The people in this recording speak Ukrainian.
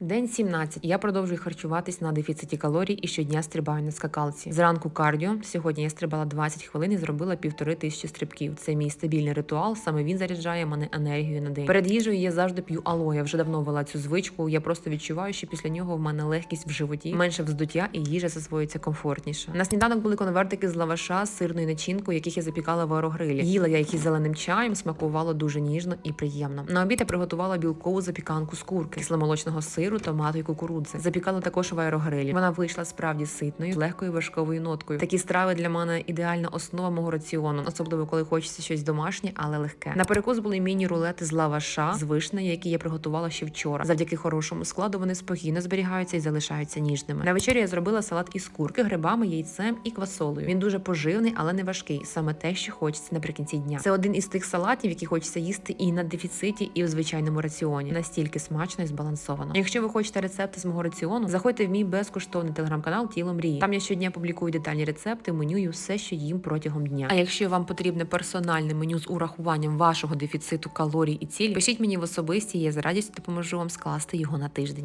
День 17. Я продовжую харчуватись на дефіциті калорій і щодня стрибаю на скакалці. Зранку кардіо. Сьогодні я стрибала 20 хвилин і зробила півтори тисячі стрибків. Це мій стабільний ритуал. Саме він заряджає мене енергією на день. Перед їжею я завжди п'ю алоє. Вже давно вела цю звичку. Я просто відчуваю, що після нього в мене легкість в животі, менше вздуття і їжа засвоюється комфортніше. На сніданок були конвертики з лаваша з сирною начинкою, яких я запікала в аерогрилі. Їла я їх із зеленим чаєм, смакувало дуже ніжно і приємно. На обід я приготувала білкову запіканку з курки, кисломолочного сиру, томату і кукурудзи. Запікала також в аерогрилі. Вона вийшла справді ситною, з легкою вершковою ноткою. Такі страви для мене ідеальна основа мого раціону, особливо коли хочеться щось домашнє, але легке. На перекус були міні-рулети з лаваша з вишнею, які я приготувала ще вчора. Завдяки хорошому складу вони спокійно зберігаються і залишаються ніжними. На вечерю я зробила салат із курки, грибами, яйцем і квасолею. Він дуже поживний, але не важкий. Саме те, що хочеться наприкінці дня. Це один із тих салатів, які хочеться їсти і на дефіциті, і в звичайному раціоні. Настільки смачно і збалансовано. Якщо ви хочете рецепти з мого раціону, заходьте в мій безкоштовний телеграм-канал Тіло мрії. Там я щодня публікую детальні рецепти, меню і все, що їм протягом дня. А якщо вам потрібне персональне меню з урахуванням вашого дефіциту калорій і цілі, пишіть мені в особисті, я з радістю допоможу вам скласти його на тиждень.